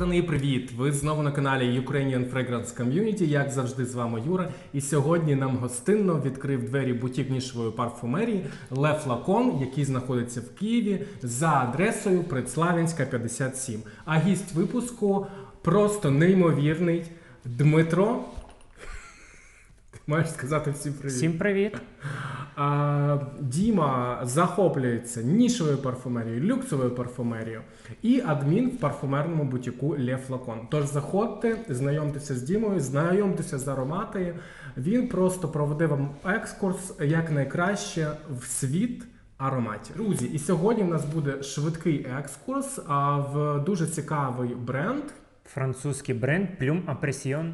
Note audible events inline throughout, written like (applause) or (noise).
Богдани, привіт! Ви знову на каналі Ukrainian Fragrance Community. Як завжди, з вами Юра. І сьогодні нам гостинно відкрив двері бутік нішової парфумерії Ле Флакон, який знаходиться в Києві за адресою Предславянська 57. А гість випуску просто неймовірний Дмитро. (laughs) Ти маєш сказати всім привіт. Всім привіт! Діма захоплюється нішовою парфумерією, люксовою парфумерією і адмін в парфумерному бутіку Ле Флакон. Тож заходьте, знайомтеся з Дімою, знайомтеся з ароматою. Він просто проведе вам екскурс як найкраще в світ ароматів. Друзі, і сьогодні в нас буде швидкий екскурс а, в дуже цікавий бренд. Французький бренд Plume Impression.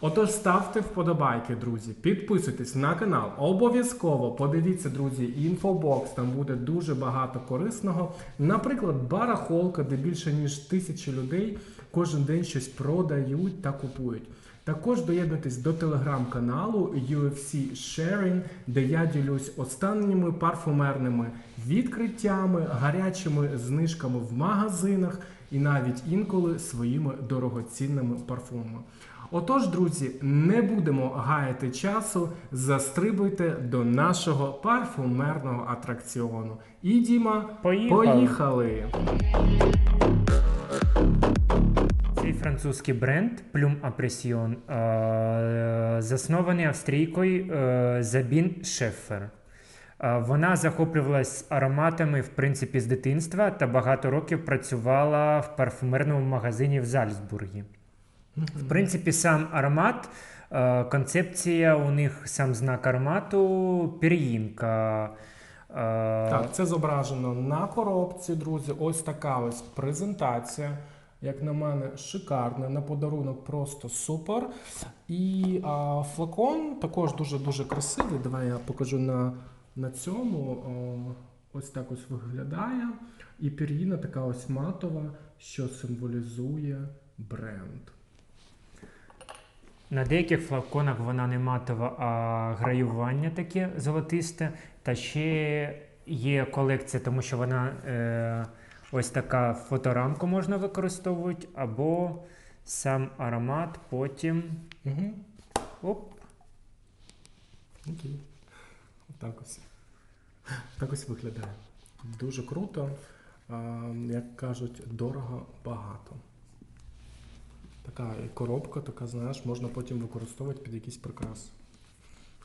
Отож, ставте вподобайки, друзі. Підписуйтесь на канал. Обов'язково подивіться, друзі, інфобокс. Там буде дуже багато корисного. Наприклад, барахолка, де більше ніж тисячі людей кожен день щось продають та купують. Також доєднуйтесь до телеграм-каналу UFC Sharing, де я ділюсь останніми парфумерними відкриттями, гарячими знижками в магазинах і навіть інколи своїми дорогоцінними парфумами. Отож, друзі, не будемо гаяти часу, застрибуйте до нашого парфумерного атракціону. І Діма, Поїхали. поїхали. Цей французький бренд Plume Impression е, заснований австрійкою е, Забін Шеффер. Е, Вона захоплювалась ароматами в принципі з дитинства та багато років працювала в парфумерному магазині в Зальцбургі. В принципі, сам аромат, е, концепція у них сам знак аромату пір'їнка. Е, Так, це зображено на коробці, друзі. Ось така ось презентація. Як на мене, шикарна, на подарунок просто супер. І а, флакон також дуже-дуже красивий. Давай я покажу на, на цьому. Ось так ось виглядає. І пір'їна така ось матова, що символізує бренд. На деяких флаконах вона не матова, а граювання таке золотисте. Та ще є колекція, тому що вона е, ось така фоторамку можна використовувати, або сам аромат потім. Угу. Оп, Окей. Отак ось. Так ось виглядає. Дуже круто. Як кажуть, дорого багато. Така коробка, така, знаєш, можна потім використовувати під якісь прикраси.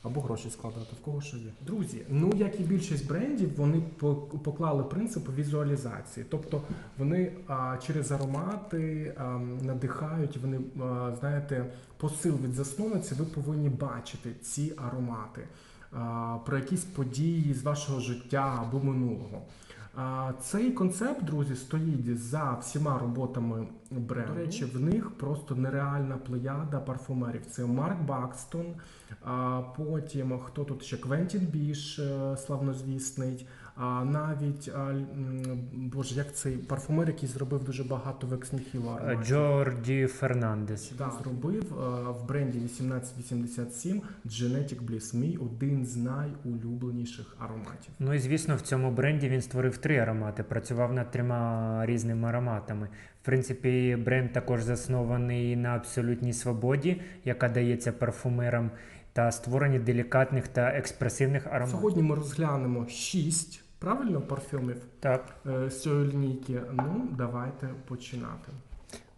Або гроші складати, в кого що є. Друзі, ну як і більшість брендів, вони по- поклали принцип візуалізації. Тобто вони а, через аромати а, надихають, вони, а, знаєте, посил від засновниці, ви повинні бачити ці аромати а, про якісь події з вашого життя або минулого. Цей концепт, друзі, стоїть за всіма роботами бренду. До речі, в них просто нереальна плеяда парфумерів. Це Марк Бакстон, потім хто тут ще Квентін Біш, е, славнозвісний. А навіть а, боже, як цей парфумер, який зробив дуже багато вексніхілу е, ароматів. Джорді Фернандес. Да, зробив е, в бренді 1887 Genetic Bliss, мій один з найулюбленіших ароматів. Ну і звісно, в цьому бренді він створив три аромати, працював над трьома різними ароматами. В принципі, бренд також заснований на абсолютній свободі, яка дається парфумерам, та створенні делікатних та експресивних ароматів. Сьогодні ми розглянемо шість правильно парфюмів Так. е, з цієї лінійки. Ну, давайте починати.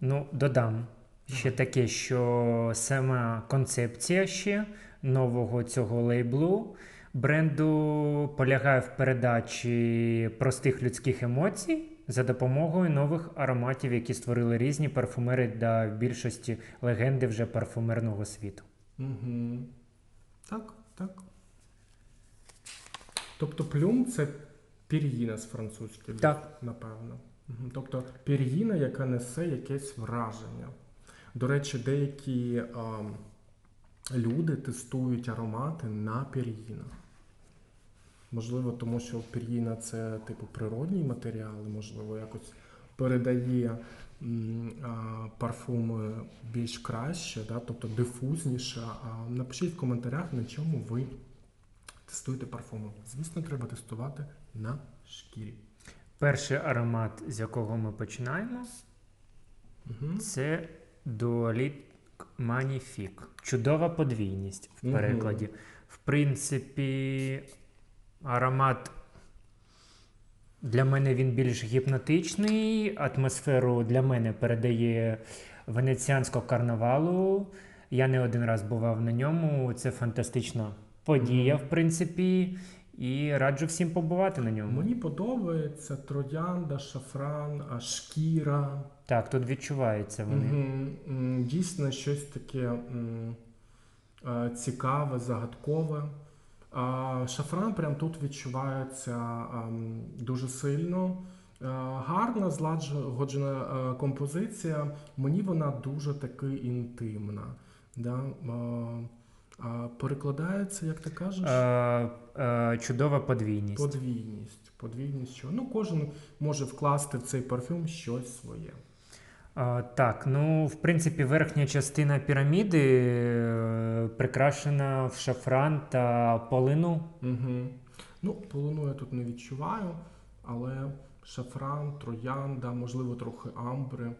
Ну, додам ще таке, що сама концепція ще нового цього лейблу бренду полягає в передачі простих людських емоцій за допомогою нових ароматів, які створили різні парфумери в більшості легенди вже парфумерного світу. Угу. Так, так. Тобто плюм це пір'їна з французької, Так. напевно. Тобто пір'їна, яка несе якесь враження. До речі, деякі а, люди тестують аромати на пір'їнах. Можливо, тому що пір'їна це типу природній матеріал, і, можливо, якось передає м, а, парфуми більш краще, да? тобто дифузніше. А напишіть в коментарях, на чому ви тестуєте парфуми. Звісно, треба тестувати на шкірі. Перший аромат, з якого ми починаємо, Угу. Це Дуаліт Маніфік. Чудова подвійність в перекладі. В принципі, аромат для мене він більш гіпнотичний. Атмосферу для мене передає венеціанського карнавалу. Я не один раз бував на ньому. Це фантастична подія, Мгм. в принципі. І раджу всім побувати на ньому. Мені подобається троянда, шафран, шкіра. Так, тут відчуваються вони. М, Дійсно, щось таке е, цікаве, загадкове. Шафран прям тут відчувається ем, дуже сильно. Е, Гарна, злагоджена е, композиція. Мені вона дуже таки інтимна. Да? Е, а Перекладається, як ти кажеш? Е, е, чудова подвійність. Подвійність. Подвійність що? Ну, кожен може вкласти в цей парфюм щось своє. А, так, ну, в принципі, верхня частина піраміди е, прикрашена в шафран та полину. Угу. Ну, полуну я тут не відчуваю, але шафран, троянда, можливо, трохи амбри.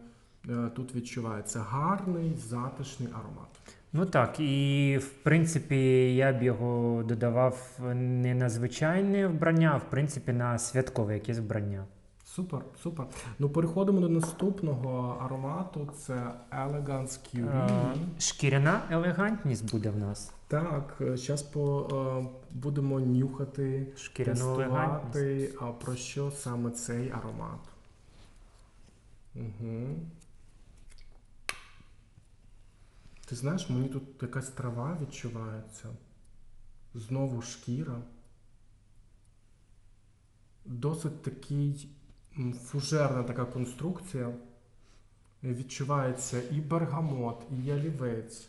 е, Тут відчувається гарний, затишний аромат. Ну так, і в принципі я б його додавав не на звичайне вбрання, а в принципі на святкове якесь вбрання. Супер, супер. Ну, переходимо до наступного аромату. Це Elegance Е, Curie. шкіряна елегантність буде в нас. Так, зараз по, е, будемо нюхати, Шкіряну елегантність. тестувати, а про що саме цей аромат. Угу. Ти знаєш, мені тут якась трава відчувається. Знову шкіра. Досить такий фужерна така конструкція. Відчувається і бергамот, і ялівець,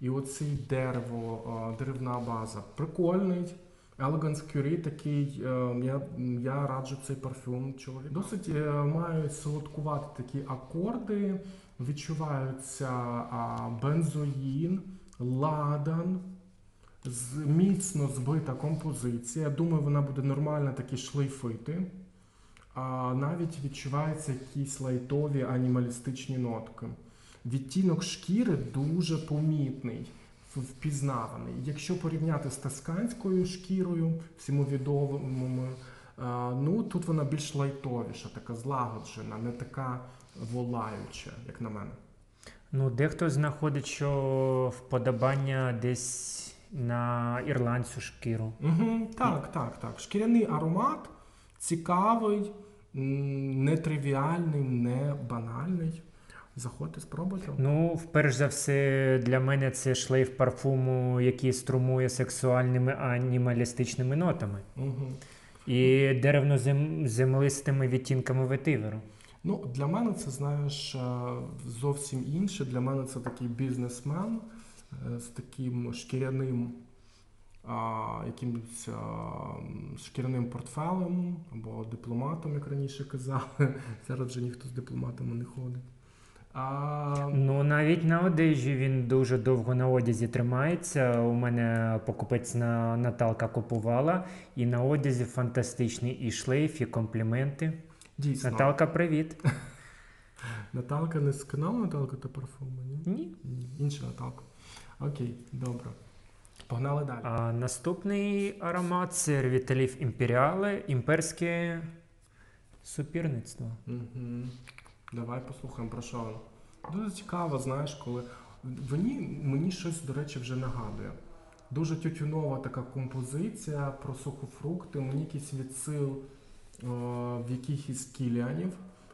і оцей дерево, деревна база. Прикольний. Elegance Curie такий, е, я, я раджу цей парфюм чоловік. Досить е, мають солодкувати такі акорди, відчуваються а, бензоїн, ладан, міцно збита композиція. Думаю, вона буде нормально такі шлейфити. А, навіть відчуваються якісь лайтові анімалістичні нотки. Відтінок шкіри дуже помітний, впізнаваний. Якщо порівняти з тасканською шкірою, а, ну тут вона більш лайтовіша, така злагоджена, не така волаюча, як на мене. Ну, дехто знаходить, що вподобання десь на ірландцю шкіру. Угу, так, так, так. Шкіряний аромат цікавий, нетривіальний, не банальний. Заходьте, спробуйте. Ну, вперш за все, для мене це шлейф парфуму, який струмує сексуальними анімалістичними нотами Угу. І деревно-землистими відтінками ветиверу. Ну, для мене це, знаєш, е, зовсім інше. Для мене це такий бізнесмен е, з таким шкіряним якимось шкіряним портфелем або дипломатом, як раніше казали. (laughs) Зараз вже ніхто з дипломатами не ходить. А, Ну, навіть на одежі він дуже довго на одязі тримається. У мене покупець на Наталка купувала, і на одязі фантастичний і шлейф, і компліменти. дійсно, Наталка, привіт. (laughs) Наталка не з каналу Наталка та парфуми, ні? Ні. Інша Наталка. Окей, добре. Погнали далі. А наступний аромат це Ревіталів Імперіале, імперське супірництво. Угу. Давай послухаємо про що воно. Дуже цікаво, знаєш, коли мені, мені щось, до речі, вже нагадує. Дуже тютюнова така композиція про сухофрукти, мені якийсь відсил е, в якихось кіліанів,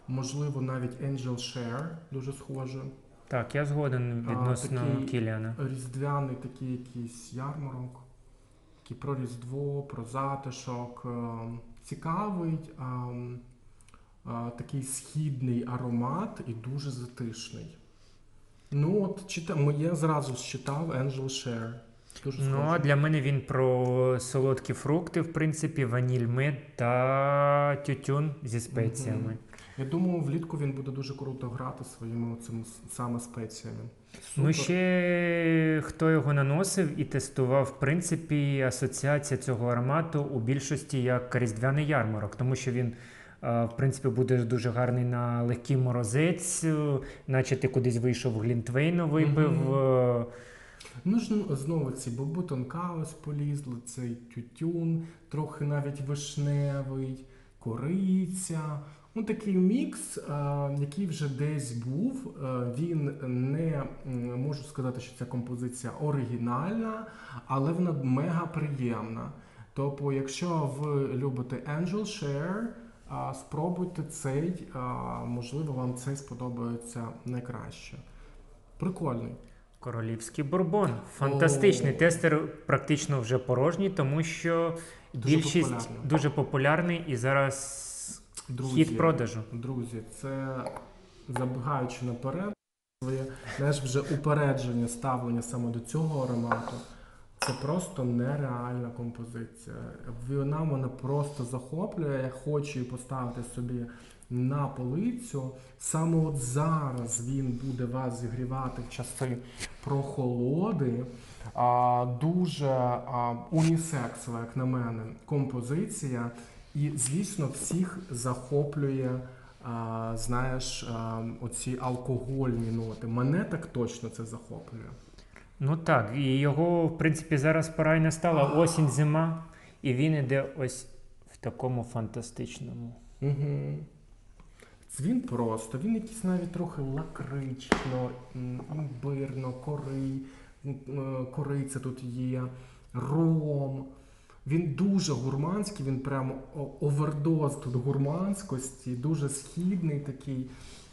можливо, навіть Angel Share дуже схоже. Так, я згоден А, відносно такий- Кіліана. Різдвяний такий якийсь ярмарок, такий про Різдво, про затишок. е, Цікавий, а, м, а, такий східний аромат і дуже затишний. Ну, от чита, я зразу читав Angel Share. Дуже Ну, а для мене він про солодкі фрукти, в принципі, ваніль, мед та тютюн зі спеціями. Мгм. Я думаю, влітку він буде дуже круто грати своїми цими саме спеціями. Ну, ще хто його наносив і тестував, в принципі, асоціація цього аромату у більшості як різдвяний ярмарок, тому що він В принципі, буде дуже гарний на легкий морозець, е, наче ти кудись вийшов глінтвейну випив. Е, Ну ж знову ці бобутонка ось полізли, цей тютюн, трохи навіть вишневий, кориця. Ну, такий мікс, е, який вже десь був. Е, він не можу сказати, що ця композиція оригінальна, але вона мега приємна. Тобто, якщо ви любите Angel Share, спробуйте цей, можливо, вам цей сподобається найкраще. Прикольний. Королівський бурбон. Фантастичний. О. Тестер практично вже порожній, тому що Дуже більшість популярний. дуже популярний і зараз Друзі, хід продажу. Друзі, це забігаючи наперед, своє знаєш, вже упередження ставлення саме до цього аромату. Це просто нереальна композиція. Вона мене просто захоплює. Я хочу її поставити собі на полицю. Саме от зараз він буде вас зігрівати в часи прохолоди. А, дуже а, унісексова, як на мене, композиція. І, звісно, всіх захоплює, а, знаєш, а, оці алкогольні ноти. Мене так точно це захоплює. Ну так, і його, в принципі, зараз пора й настала осінь, зима, і він іде ось в такому фантастичному. Угу. Він просто, він якийсь навіть трохи лакрично, імбирно, е, кориця тут є, ром. Він дуже гурманський, він прямо овердоз тут гурманськості, дуже східний такий,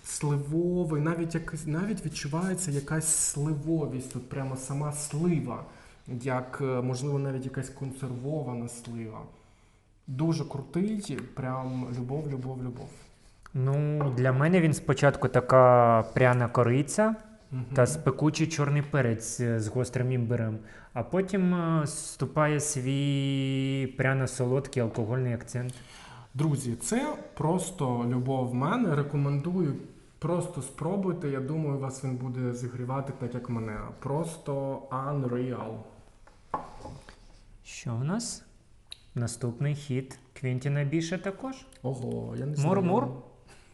сливовий, навіть якось, навіть відчувається якась сливовість, тут прямо сама слива, як, е, можливо, навіть якась консервована слива. Дуже крутий, прям любов, любов, любов. Ну, для мене він спочатку така пряна кориця Мгм. та спекучий чорний перець е, з гострим імбирем, а потім е, вступає свій пряно-солодкий алкогольний акцент. Друзі, це просто любов в мене. Рекомендую. Просто спробуйте. Я думаю, вас він буде зігрівати так, як мене. Просто unreal. Що в нас? Наступний хід Квінтіна Біша також. Ого, я не знаю. Мур-мур?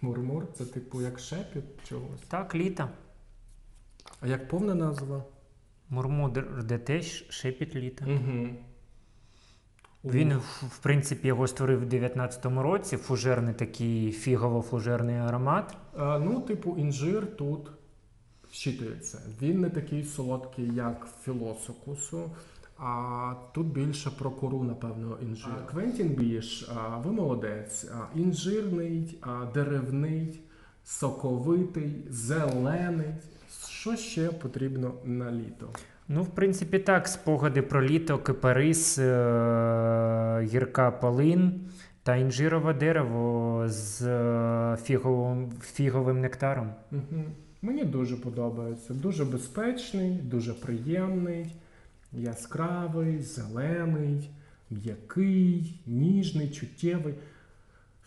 Мур-мур це типу як шепіт чогось. Так, літа. А як повна назва? Мурмудр де теж шепіт літа. Угу. Він, в принципі, його створив в 19-му році. Фужерний такий фігово-фужерний аромат. А, ну, типу, інжир тут щитується. Він не такий солодкий, як філосокусу. А тут більше про кору, напевно, інжир. Квентін Біш, а, ви молодець. А, інжирний, а, деревний, соковитий, зелений. Що ще потрібно на літо? Ну, в принципі, так, спогади про літо, кипарис, е- гірка полин та інжирове дерево з е, фіговим, фіговим нектаром. Угу. Мені дуже подобається. Дуже безпечний, дуже приємний, яскравий, зелений, м'який, ніжний, чуттєвий.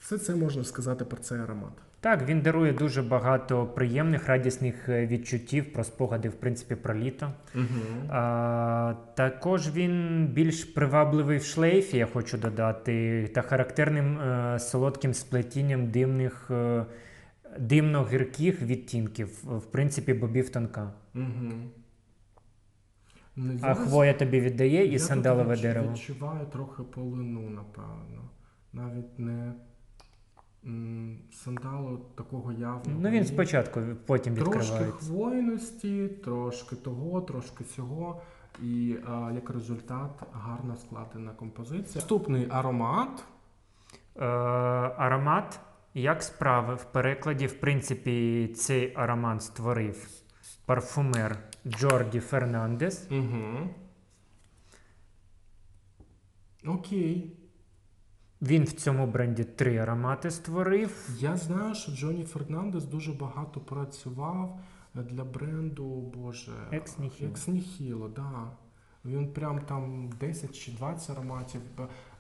Все це можна сказати про цей аромат. Так, він дарує дуже багато приємних, радісних е, відчуттів про спогади, в принципі, про літо. Угу. А, також він більш привабливий в шлейфі, я хочу додати, та характерним е, солодким сплетінням димних, е, димно-гірких відтінків, в принципі, бобів тонка. Угу. Ну, А хвоя тобі віддає і я сандалове тут дерево. відчуваю трохи полину, напевно. Навіть не сандалу такого явного. Ну він спочатку, потім Трошки хвойності, трошки того, трошки цього. І а, як результат гарно складена композиція. Наступний аромат. Е, аромат. Як справи в перекладі, в принципі, цей аромат створив парфумер Джорді Фернандес. Угу. Окей. Він в цьому бренді три аромати створив. Я знаю, що Джоні Фернандес дуже багато працював для бренду, боже. Ex Nihilo. Да. Він прям там 10 чи 20 ароматів.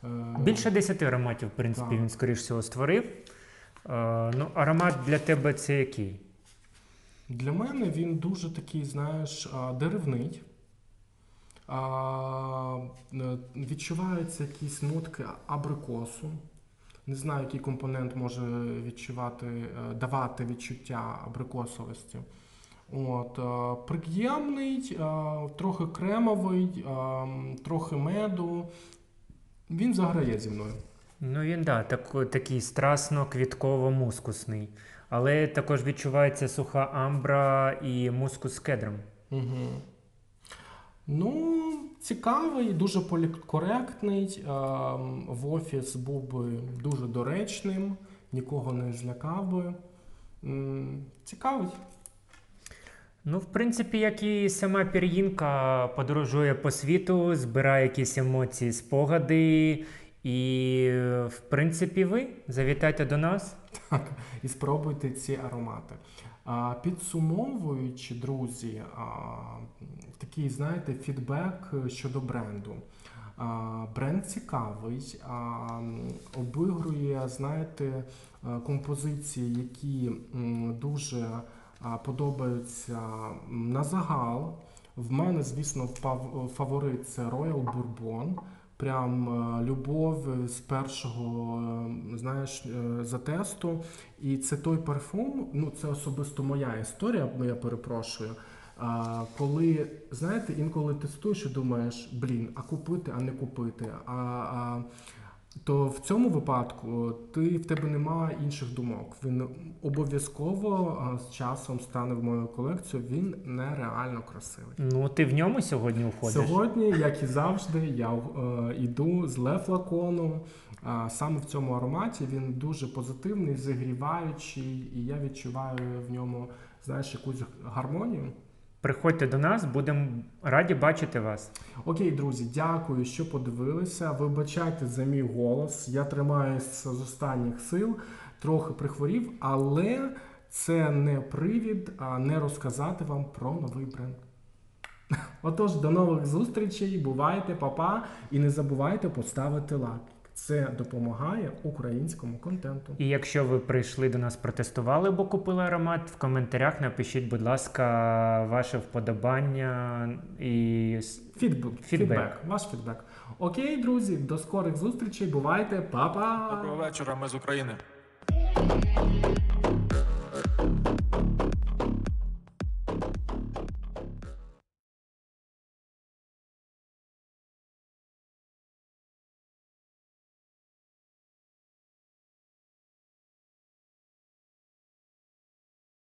е, Більше 10 ароматів, в принципі, Так. він, скоріш всього, створив. Е, ну, аромат для тебе це який? Для мене він дуже такий, знаєш, деревний. Е, відчуваються якісь нотки абрикосу, Не знаю, який компонент може відчувати, е, давати відчуття абрикосовості. От, е, приємний, трохи кремовий, трохи меду. Він заграє зі мною. Ну він да, так, такий страсно-квітково-мускусний. Але також відчувається суха амбра і мускус з кедром. Угу. Ну, цікавий, дуже політкоректний. Ем, В офіс був би дуже доречним, нікого не злякав би. Цікавий. Ну, в принципі, як і сама пір'їнка подорожує по світу, збирає якісь емоції, спогади. І, в принципі, ви завітайте до нас. Так, і спробуйте ці аромати. Підсумовуючи, друзі, такий, знаєте, фідбек щодо бренду. Бренд цікавий, а, обігрує, знаєте, композиції, які дуже подобаються на загал. В мене, звісно, фаворит це Royal Bourbon. Прям е, любов з першого, е, знаєш, е, затесту. І це той парфум, ну це особисто моя історія, я перепрошую. А, коли, знаєте, інколи тестуєш і думаєш, блін, а купити, а не купити. А, а, то в цьому випадку ти в тебе немає інших думок. Він обов'язково з часом стане в мою колекцію. Він нереально красивий. Ну, ти в ньому сьогодні уходиш. Сьогодні, як і завжди, я е, йду з ле флакону. Саме в цьому ароматі він дуже позитивний, зігріваючий, і я відчуваю в ньому знаєш, якусь гармонію. Приходьте до нас, будемо раді бачити вас. Окей, друзі, дякую, що подивилися. Вибачайте за мій голос. Я тримаюся з останніх сил, трохи прихворів, але це не привід а не розказати вам про новий бренд. (laughs) Отож, до нових зустрічей, бувайте, папа, і не забувайте поставити лайк. Це допомагає українському контенту. І якщо ви прийшли до нас протестували або купили аромат, в коментарях напишіть, будь ласка, ваше вподобання і Фідбек. фідбек, ваш фідбек. Окей, друзі, до скорих зустрічей. Бувайте, па-па! Доброго вечора, ми з України.